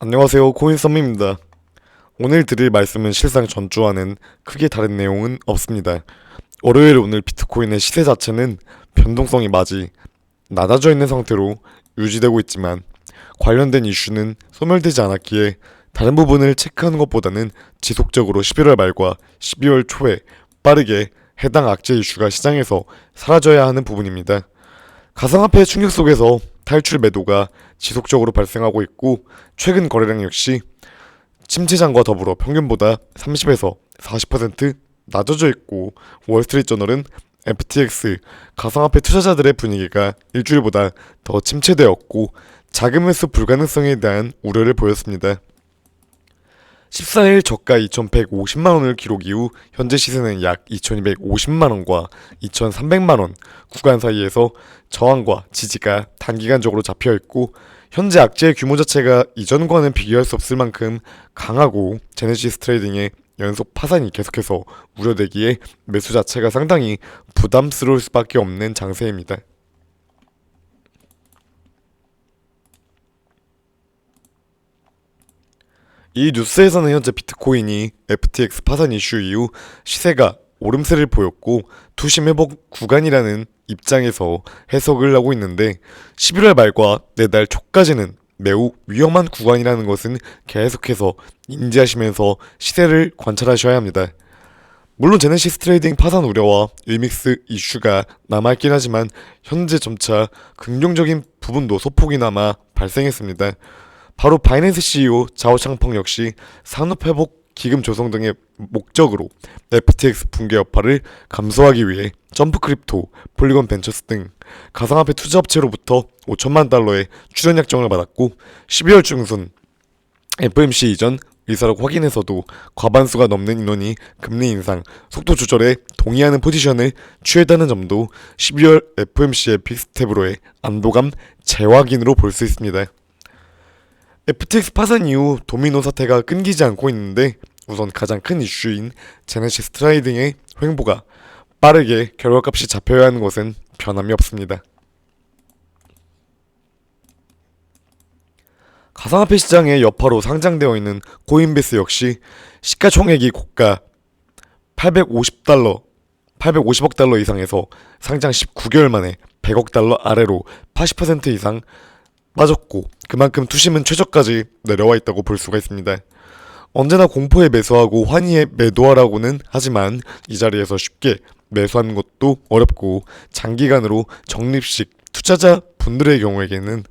안녕하세요 코인썸입니다. 오늘 드릴 말씀은 실상 전주와는 크게 다른 내용은 없습니다. 월요일 오늘 비트코인의 시세 자체는 변동성이 마지 낮아져 있는 상태로 유지되고 있지만 관련된 이슈는 소멸되지 않았기에 다른 부분을 체크하는 것보다는 지속적으로 11월 말과 12월 초에 빠르게 해당 악재 이슈가 시장에서 사라져야 하는 부분입니다. 가상화폐 충격 속에서 탈출 매도가 지속적으로 발생하고 있고 최근 거래량 역시 침체장과 더불어 평균보다 30에서 40% 낮아져 있고 월스트리트저널은 FTX 가상화폐 투자자들의 분위기가 일주일보다 더 침체되었고 자금 회수 불가능성에 대한 우려를 보였습니다. 14일 저가 2,150만 원을 기록 이후 현재 시세는 약 2,250만 원과 2,300만 원 구간 사이에서 저항과 지지가 단기간적으로 잡혀 있고 현재 악재의 규모 자체가 이전과는 비교할 수 없을 만큼 강하고 제네시스 트레이딩의 연속 파산이 계속해서 우려되기에 매수 자체가 상당히 부담스러울 수밖에 없는 장세입니다. 이 뉴스에서는 현재 비트코인이 FTX 파산 이슈 이후 시세가 오름세를 보였고 투심 회복 구간이라는 입장에서 해석을 하고 있는데 11월 말과 내달 초까지는 매우 위험한 구간이라는 것은 계속해서 인지하시면서 시세를 관찰하셔야 합니다. 물론 제네시스 트레이딩 파산 우려와 일믹스 이슈가 남아있긴 하지만 현재 점차 긍정적인 부분도 소폭이나마 발생했습니다. 바로 바이낸스 CEO 자오창펑 역시 산업회복 기금 조성 등의 목적으로 FTX 붕괴 여파를 감소하기 위해 점프 크립토, 폴리곤 벤처스 등 가상화폐 투자업체로부터 5천만 달러의 출연 약정을 받았고 12월 중순 FMC 이전 의사라고 확인해서도 과반수가 넘는 인원이 금리 인상, 속도 조절에 동의하는 포지션을 취했다는 점도 12월 FMC의 빅스텝으로의 안도감 재확인으로 볼 수 있습니다. FTX 파산 이후 도미노 사태가 끊기지 않고 있는데 우선 가장 큰 이슈인 제네시스 트레이딩의 횡보가 빠르게 결과값이 잡혀야 하는 것은 변함이 없습니다. 가상화폐 시장의 여파로 상장되어 있는 코인베이스 역시 시가총액이 고가 850달러, 850억 달러 이상에서 상장 19개월 만에 100억 달러 아래로 80% 이상 빠졌고 그만큼 투심은 최저까지 내려와 있다고 볼 수가 있습니다. 언제나 공포에 매수하고 환희에 매도하라고는 하지만 이 자리에서 쉽게 매수하는 것도 어렵고 장기간으로 적립식 투자자 분들의 경우에게는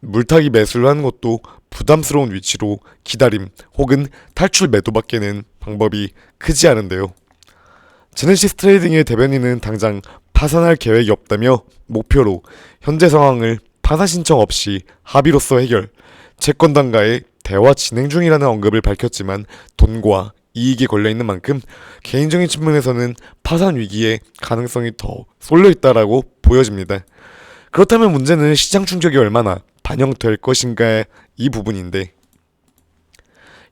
물타기 매수를 하는 것도 부담스러운 위치로 기다림 혹은 탈출 매도밖에는 방법이 크지 않은데요. 제네시스 트레이딩의 대변인은 당장 파산할 계획이 없다며 목표로 현재 상황을 파산 신청 없이 합의로서 해결, 채권단과의 대화 진행 중이라는 언급을 밝혔지만 돈과 이익이 걸려 있는 만큼 개인적인 측면에서는 파산 위기의 가능성이 더 쏠려 있다라고 보여집니다. 그렇다면 문제는 시장 충격이 얼마나 반영될 것인가의 이 부분인데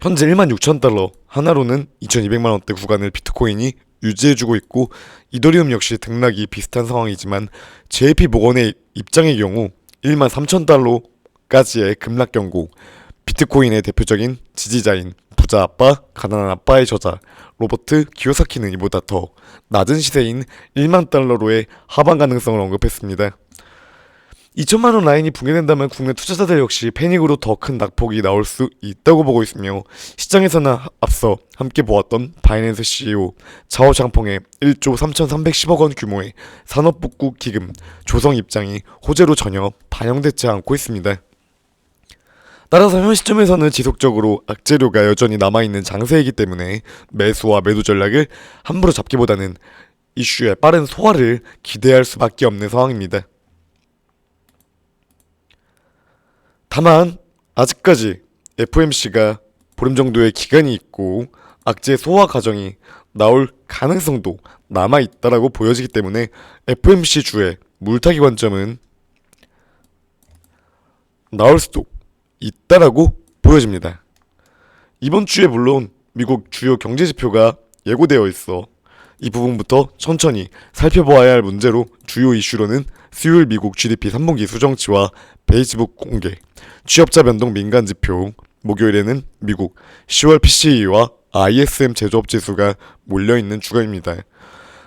현재 1만 6천 달러 하나로는 2,200만 원대 구간을 비트코인이 유지해주고 있고 이더리움 역시 등락이 비슷한 상황이지만 JP 모건의 입장의 경우 1만 3천 달러까지의 급락 경고 비트코인의 대표적인 지지자인 부자 아빠, 가난한 아빠의 저자 로버트 기요사키는 이보다 더 낮은 시세인 1만 달러로의 하방 가능성을 언급했습니다. 2천만 원 라인이 붕괴된다면 국내 투자자들 역시 패닉으로 더 큰 낙폭이 나올 수 있다고 보고 있으며 시장에서는 앞서 함께 보았던 바이낸스 CEO 자오 장펑의 1조 3,310억 원 규모의 산업복구 기금 조성 입장이 호재로 전혀 반영되지 않고 있습니다. 따라서 현 시점에서는 지속적으로 악재료가 여전히 남아있는 장세이기 때문에 매수와 매도 전략을 함부로 잡기보다는 이슈의 빠른 소화를 기대할 수밖에 없는 상황입니다. 다만 아직까지 FMC가 보름 정도의 기간이 있고 악재 소화 과정이 나올 가능성도 남아 있다라고 보여지기 때문에 FMC 주의 물타기 관점은 나올 수도 있다라고 보여집니다. 이번 주에 물론 미국 주요 경제 지표가 예고되어 있어 이 부분부터 천천히 살펴보아야 할 문제로 주요 이슈로는 수요일 미국 GDP 3분기 수정치와 페이스북 공개, 취업자 변동 민간 지표, 목요일에는 미국 10월 PCE와 ISM 제조업 지수가 몰려있는 주간입니다.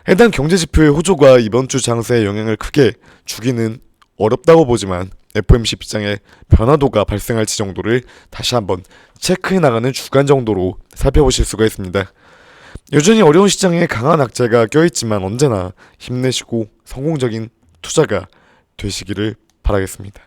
해당 경제 지표의 호조가 이번 주 장세에 영향을 크게 주기는 어렵다고 보지만 FOMC 입장에 변화도가 발생할 지 정도를 다시 한번 체크해 나가는 주간 정도로 살펴보실 수가 있습니다. 여전히 어려운 시장에 강한 악재가 껴있지만 언제나 힘내시고 성공적인 투자가 되시기를 바라겠습니다.